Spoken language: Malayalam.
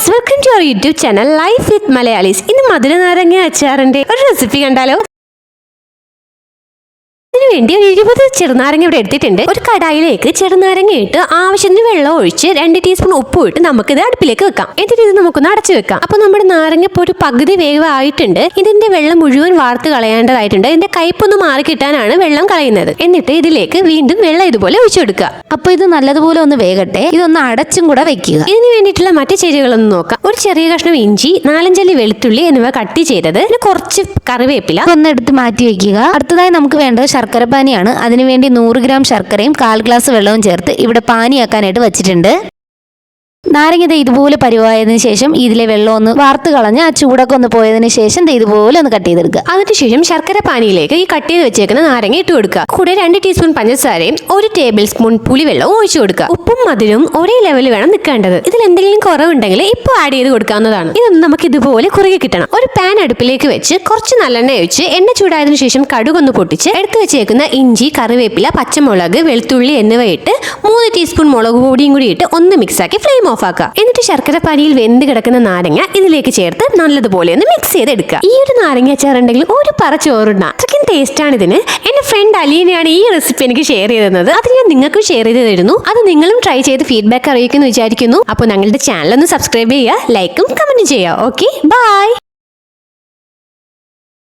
Guys welcome to our YouTube channel life with Malayalees ഇന്ന് മധുര നാരങ്ങ അച്ചാറിന്റെ ഒരു റെസിപ്പി കണ്ടാലോ? അതിനുവേണ്ടി ഒരു ഇരുപത് ചെറുനാരങ്ങ ഇവിടെ എടുത്തിട്ടുണ്ട്. ഒരു കടായിലേക്ക് ചെറുനാരങ്ങ ഇട്ട് ആവശ്യത്തിന് വെള്ളം ഒഴിച്ച് രണ്ട് ടീസ്പൂൺ ഉപ്പ് ഇട്ട് നമുക്കിത് അടുപ്പിലേക്ക് വെക്കാം. എന്നിട്ട് ഇത് നമുക്കൊന്ന് അടച്ചു വെക്കാം. അപ്പൊ നമ്മുടെ നാരങ്ങ ഇപ്പോൾ ഒരു പകുതി വേവായിട്ടുണ്ട്. ഇതിന്റെ വെള്ളം മുഴുവൻ വാർത്ത് കളയേണ്ടതായിട്ടുണ്ട്. ഇതിന്റെ കയ്പൊന്ന് മാറി കിട്ടാനാണ് വെള്ളം കളയുന്നത്. എന്നിട്ട് ഇതിലേക്ക് വീണ്ടും വെള്ളം ഇതുപോലെ ഒഴിച്ചു കൊടുക്കുക. അപ്പൊ ഇത് നല്ലതുപോലെ ഒന്ന് വേകട്ടെ. ഇതൊന്ന് അടച്ചും കൂടെ വെക്കുക. ഇതിന് വേണ്ടിയിട്ടുള്ള മറ്റു ചേരുവകളൊന്ന് നോക്കാം. ഒരു ചെറിയ കഷ്ണം ഇഞ്ചി നാലഞ്ചല്ലി വെളുത്തുള്ളി എന്നിവ കട്ട് ചെയ്തത്. പിന്നെ കുറച്ച് കറിവേപ്പില. ഒന്ന് എടുത്ത് മാറ്റി വെക്കുക. അടുത്തതായി നമുക്ക് വേണ്ടത് ശർക്കര പാനിയാണ്. അതിനുവേണ്ടി നൂറ് ഗ്രാം ശർക്കരയും കാൽ ഗ്ലാസ് വെള്ളവും ചേർത്ത് ഇവിടെ പാനിയാക്കാനായിട്ട് വെച്ചിട്ടുണ്ട്. നാരങ്ങ ഇതുപോലെ പരിവായതിനു ശേഷം ഇതിലെ വെള്ളം ഒന്ന് വാർത്ത് കളഞ്ഞ് ആ ചൂടൊക്കെ ഒന്ന് പോയതിനു ശേഷം ഇതുപോലെ ഒന്ന് കട്ട് ചെയ്തെടുക്കുക. അതിനുശേഷം ശർക്കര പാനിയിലേക്ക് ഈ കട്ട് ചെയ്ത് വെച്ചേക്കുന്ന നാരങ്ങ ഇട്ട് കൊടുക്കുക. കൂടെ രണ്ട് ടീസ്പൂൺ പഞ്ചസാരയും ഒരു ടേബിൾ സ്പൂൺ പുളിവെള്ളവും ഒഴിച്ചു കൊടുക്കുക. ഉപ്പും മധുരവും ഒരേ ലെവലിൽ വേണം നിൽക്കേണ്ടത്. ഇതിൽ എന്തെങ്കിലും കുറവുണ്ടെങ്കിൽ ഇപ്പോൾ ആഡ് ചെയ്ത് കൊടുക്കാവുന്നതാണ്. ഇതൊന്ന് നമുക്ക് ഇതുപോലെ കുറുകി കിട്ടണം. ഒരു പാൻ അടുപ്പിലേക്ക് വെച്ച് കുറച്ച് നല്ലെണ്ണ ഒഴിച്ച് എണ്ണ ചൂടായതിനു ശേഷം കടുകൊന്ന് പൊട്ടിച്ച് എടുത്തു വെച്ചേക്കുന്ന ഇഞ്ചി കറിവേപ്പില പച്ചമുളക് വെളുത്തുള്ളി എന്നിവ ഇട്ട് മൂന്ന് ടീസ്പൂൺ മുളക് പൊടിയും കൂടി ഇട്ട് ഒന്ന് മിക്സാക്കി ഫ്ലെയിം ഓഫ് ആക്കുക എന്നിട്ട് ശർക്കര പാനിയിൽ വെന്ത് കിടക്കുന്ന നാരങ്ങ ഇതിലേക്ക് ചേർത്ത് നല്ലതുപോലെ ഒന്ന് മിക്സ് ചെയ്തെടുക്കുക. ഈ ഒരു നാരങ്ങ അച്ചാർ ഉണ്ടെങ്കിൽ ഒരു പറ ചോറുണ്ട അത്രയ്ക്കും ടേസ്റ്റ് ആണ് ഇതിന്. എന്റെ ഫ്രണ്ട് അലീനയാണ് ഈ റെസിപ്പി എനിക്ക് ഷെയർ ചെയ്ത് തന്നത്. അത് ഞാൻ നിങ്ങൾക്കും ഷെയർ ചെയ്ത് തരുന്നു. അത് നിങ്ങളും ട്രൈ ചെയ്ത് ഫീഡ്ബാക്ക് അറിയിക്കുന്നു വിചാരിക്കുന്നു. അപ്പോൾ ഞങ്ങളുടെ ചാനൽ ഒന്ന് സബ്സ്ക്രൈബ് ചെയ്യുക ലൈക്കും കമന്റും ചെയ്യുക. Okay bye